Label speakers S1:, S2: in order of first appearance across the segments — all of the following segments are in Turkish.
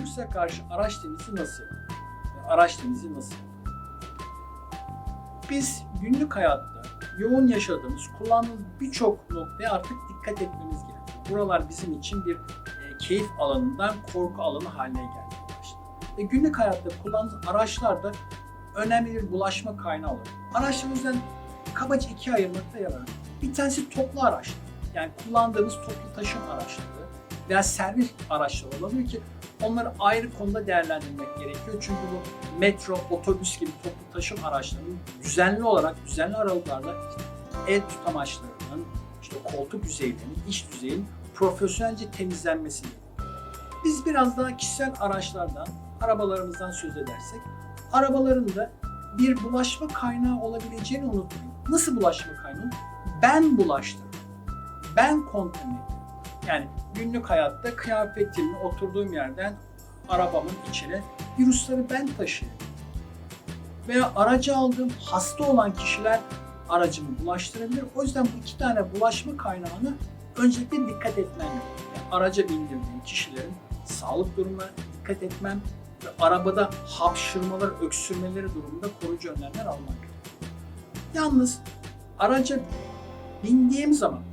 S1: virüse karşı araç temizliği nasıl yapılır? Araç temizliği nasıl? Biz günlük hayatta yoğun yaşadığımız, kullandığımız birçok noktaya artık dikkat etmemiz gerekiyor. Buralar bizim için bir e, keyif alanından korku alanı haline başladı. Ve günlük hayatta kullandığımız araçlar da önemli bir bulaşma kaynağı olur. Araçları o yüzden kabaca ikiye ayırmakta yarar. Bir tanesi toplu araçlar. Yani kullandığımız toplu taşıma araçları veya servis araçları olabilir ki onları ayrı konuda değerlendirmek gerekiyor. Çünkü bu metro, otobüs gibi toplu taşıma araçlarının düzenli olarak, düzenli aralıklarla el tutamaçlarının, işte koltuk yüzeylerinin, iç düzeyin profesyonelce temizlenmesi. Biz biraz daha kişisel araçlardan, arabalarımızdan söz edersek, arabaların da bir bulaşma kaynağı olabileceğini unutmayın. Nasıl bulaşma kaynağı? Ben bulaştırdım. Ben kontamine. Yani günlük hayatta kıyafetimle oturduğum yerden arabamın içine virüsleri ben taşıyorum. Veya aracı aldığım hasta olan kişiler aracımı bulaştırabilir. O yüzden bu iki tane bulaşma kaynağını öncelikle dikkat etmem gerekiyor. Yani araca bindirdiğim kişilerin sağlık durumuna dikkat etmem ve arabada hapşırmalar, öksürmeleri durumunda koruyucu önlemler almak gerekiyor. Yalnız araca bindiğim zaman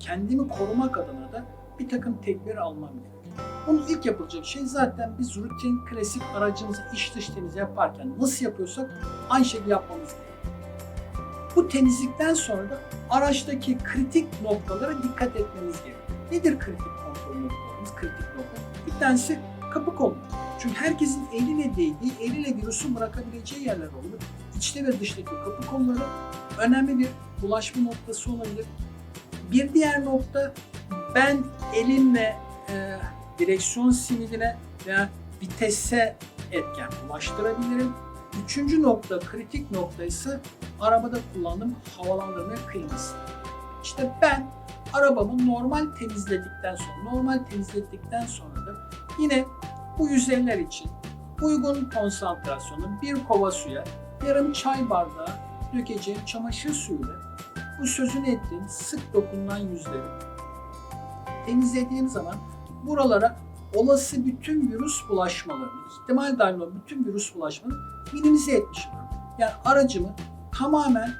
S1: kendimi korumak adına da bir takım tedbir almam gerekiyor. Bunun ilk yapılacak şey zaten biz rutin, klasik aracımızı iç dış temiz yaparken nasıl yapıyorsak aynı şekilde yapmamız gerekiyor. Bu temizlikten sonra da araçtaki kritik noktalara dikkat etmemiz gerekiyor. Nedir kritik kontrol noktalarımız, kritik nokta? Bir tanesi kapı kolu. Çünkü herkesin eliyle değdiği, eliyle virüsü bırakabileceği yerler olur. İçte ve dıştaki kapı kolları önemli bir bulaşma noktası olabilir. Bir diğer nokta ben elimle e, direksiyon simidine veya vitese etken ulaştırabilirim. Üçüncü nokta, kritik nokta ise arabada kullandığım havalandırma kliması. İşte ben arabamı normal temizledikten sonra, normal temizledikten sonra da yine bu yüzeyler için uygun konsantrasyonu bir kova suya yarım çay bardağı dökeceğim çamaşır suyuyla bu sözünü ettiğim sık dokunulan yüzleri temizlediğim zaman buralara olası bütün virüs bulaşmalarını, ihtimal dahil olan bütün virüs bulaşmalarını minimize etmişim. Yani aracımı tamamen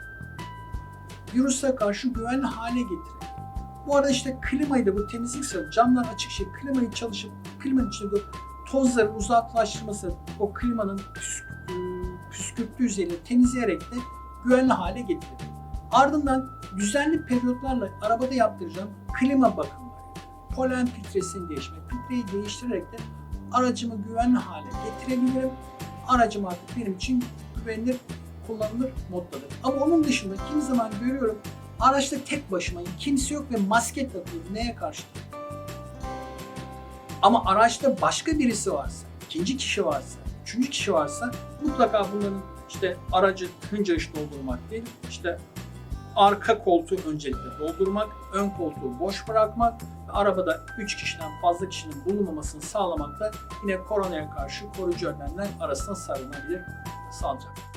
S1: virüse karşı güvenli hale getiriyor. Bu arada işte klimayı da bu temizlik sırasında camlar açık şey klimayı çalışıp klimanın içinde bu tozların uzaklaştırması, o klimanın püsk, e, püskürttüğü yüzeyini temizleyerek de güvenli hale getiriyor. Ardından düzenli periyotlarla arabada yaptıracağım klima bakımları, polen filtresini değişmek, filtreyi değiştirerek de aracımı güvenli hale getirebilirim. Aracım artık benim için güvenilir, kullanılır moddadır. Ama onun dışında kimi zaman görüyorum araçta tek başımayım, kimse yok ve maske takıyorum. Neye karşı? Ama araçta başka birisi varsa, ikinci kişi varsa, üçüncü kişi varsa mutlaka bunların işte aracı hınca iş doldurmak değil, işte arka koltuğu öncelikle doldurmak, ön koltuğu boş bırakmak ve arabada 3 kişiden fazla kişinin bulunmamasını sağlamak da yine koronaya karşı koruyucu önlemler arasında sarılabilir, sağlayacak.